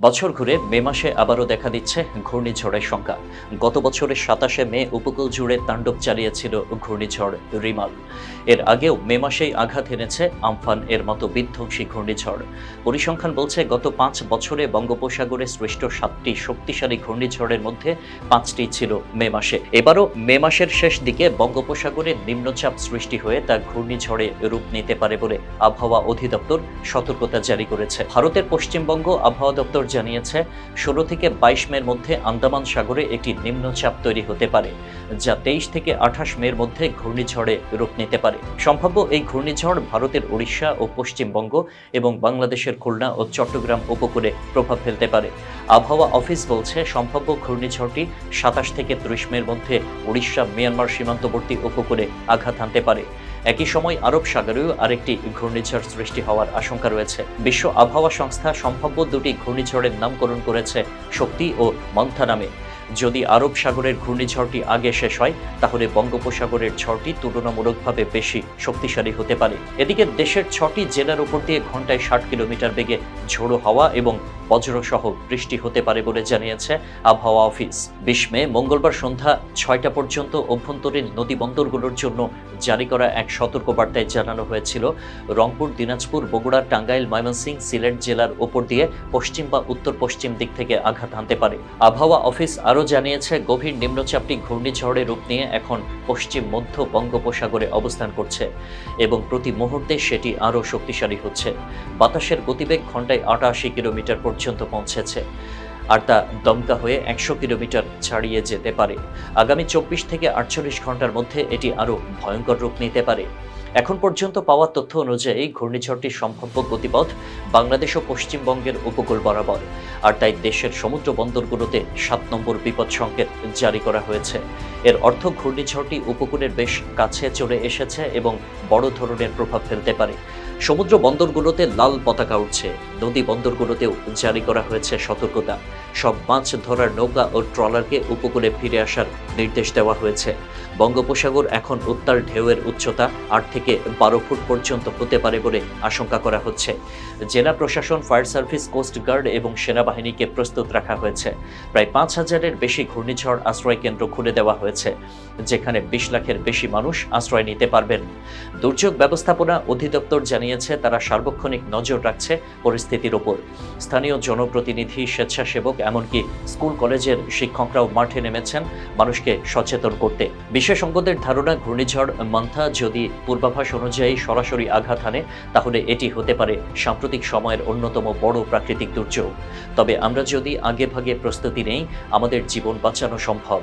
বছর ঘুরে মে মাসে আবারও দেখা দিচ্ছে ঘূর্ণিঝড়ের সংখ্যা। গত বছরের সাতাশে মে উপকূল জুড়ে তাণ্ডব চালিয়েছিল ঘূর্ণিঝড় রিমাল। এর আগেও মে মাসেই আঘাত এনেছে আমফান এর মতো বিধ্বংসী ঘূর্ণিঝড়। পরিসংখ্যান বলছে, গত পাঁচ বছরে বঙ্গোপসাগরে সৃষ্ট সাতটি শক্তিশালী ঘূর্ণিঝড়ের মধ্যে পাঁচটি ছিল মে মাসে। এবারও মে মাসের শেষ দিকে বঙ্গোপসাগরে নিম্নচাপ সৃষ্টি হয়ে তা ঘূর্ণিঝড়ে রূপ নিতে পারে বলে আবহাওয়া অধিদপ্তর সতর্কতা জারি করেছে। ভারতের পশ্চিমবঙ্গ আবহাওয়া দপ্তর জানিয়েছে, ষোলো থেকে বাইশ মের মধ্যে আন্দামান সাগরে একটি নিম্নচাপ তৈরি হতে পারে, যা তেইশ থেকে আঠাশ মের মধ্যে ঘূর্ণিঝড়ে রূপ নিতে পারে। সম্ভাব্য এই ঘূর্ণিঝড় ভারতের ওড়িশা ও পশ্চিমবঙ্গ এবং বাংলাদেশের খুলনা ও চট্টগ্রাম উপকূলে প্রভাব ফেলতে পারে। আবহাওয়া অফিস বলছে, সম্ভাব্য ঘূর্ণিঝড়টি সাতাশ থেকে ত্রিশ মের মধ্যে উড়িষ্যা মিয়ানমার সীমান্তবর্তী উপকূলে আঘাত হানতে পারে। একই সময় আরব সাগরেও আরেকটি ঘূর্ণিঝড় সৃষ্টি হওয়ার আশঙ্কা রয়েছে। বিশ্ব আবহাওয়া সংস্থা সম্ভাব্য দুটি ঘূর্ণিঝড়ের নামকরণ করেছে শক্তি ও মন্থা নামে। যদি আরব সাগরের ঘূর্ণিঝড়টি আগে শেষ হয়, তাহলে বঙ্গোপসাগরের ঝড়টি তুলনামূলকভাবে বেশি শক্তিশালী হতে পারে। এদিকে দেশের ছটি জেলার উপর দিয়ে ঘন্টায় ষাট কিলোমিটার বেগে ঝোড়ো হাওয়া এবং বজ্রসহ বৃষ্টি হতে পারে বলে জানিয়েছে আবহাওয়া অফিস। বিশ মে, মঙ্গলবার সন্ধ্যা ছয়টা পর্যন্ত অভ্যন্তরীণ নদী বন্দরগুলোর জন্য জারি করা এক সতর্কবার্তায় জানানো হয়েছিল, রংপুর, দিনাজপুর, বগুড়া, টাঙ্গাইল ময়মনসিংহ সিলেট জেলার ওপর দিয়ে পশ্চিম বা উত্তর পশ্চিম দিক থেকে আঘাত হানতে পারে। আবহাওয়া অফিস আরও জানিয়েছে, গভীর নিম্নচাপটি ঘূর্ণিঝড়ের রূপ নিয়ে এখন পশ্চিম, মধ্য বঙ্গোপসাগরে অবস্থান করছে এবং প্রতি মুহূর্তে সেটি আরও শক্তিশালী হচ্ছে। বাতাসের গতিবেগ ঘন্টায় আটাশি কিলোমিটার পর্যন্ত পৌঁছেছে। আর তা দমকা হয়ে একশো কিলোমিটার ছাড়িয়ে যেতে পারে। আগামী চব্বিশ থেকে আটচল্লিশ ঘণ্টার মধ্যে এটি আরও ভয়ঙ্কর রূপ নিতে পারে। এখন পর্যন্ত পাওয়া তথ্য অনুযায়ী ঘূর্ণিঝড়টির সম্ভাব্য গতিপথ বাংলাদেশ ও পশ্চিমবঙ্গের উপকূল বরাবর। আর তাই দেশের সমুদ্র বন্দরগুলোতে সাত নম্বর বিপদ সংকেত জারি করা হয়েছে। এর অর্থ ঘূর্ণিঝড়টি উপকূলের বেশ কাছে চলে এসেছে এবং বড় ধরনের প্রভাব ফেলতে পারে। সমুদ্র বন্দরগুলোতে লাল পতাকা উঠছে নদী বন্দরগুলোতেও জারি করা হয়েছে সতর্কতা। সব মাছ ধরার নৌকা ও ট্রলারকে উপকূলে ফিরে আসার নির্দেশ দেওয়া হয়েছে। বঙ্গোপসাগর এখন উত্তাল ঢেউয়ের উচ্চতা আট থেকে বারো ফুট পর্যন্ত হতে পারে বলে আশঙ্কা করা হচ্ছে। জেলা প্রশাসন, ফায়ার সার্ভিস, কোস্ট গার্ড এবং সেনাবাহিনীকে প্রস্তুত রাখা হয়েছে। প্রায় পাঁচ হাজারের বেশি ঘূর্ণিঝড় আশ্রয় কেন্দ্র খুলে দেওয়া হয়েছে, যেখানে বিশ লাখের বেশি মানুষ আশ্রয় নিতে পারবেন। দুর্যোগ ব্যবস্থাপনা অধিদপ্তর জানিয়েছে, তারা সার্বক্ষণিক নজর রাখছে পরিস্থিতির ওপর স্থানীয় জনপ্রতিনিধি স্বেচ্ছাসেবক এমনকি স্কুল কলেজের শিক্ষকরাও মাঠে নেমেছেন মানুষকে সচেতন করতে। বিশেষজ্ঞদের ধারণা, ঘূর্ণিঝড় মান্থা যদি পূর্বাভাস অনুযায়ী সরাসরি আঘাত হানে, তাহলে এটি হতে পারে সাম্প্রতিক সময়ের অন্যতম বড় প্রাকৃতিক দুর্যোগ। তবে আমরা যদি আগে ভাগে প্রস্তুতি নেই, আমাদের জীবন বাঁচানো সম্ভব।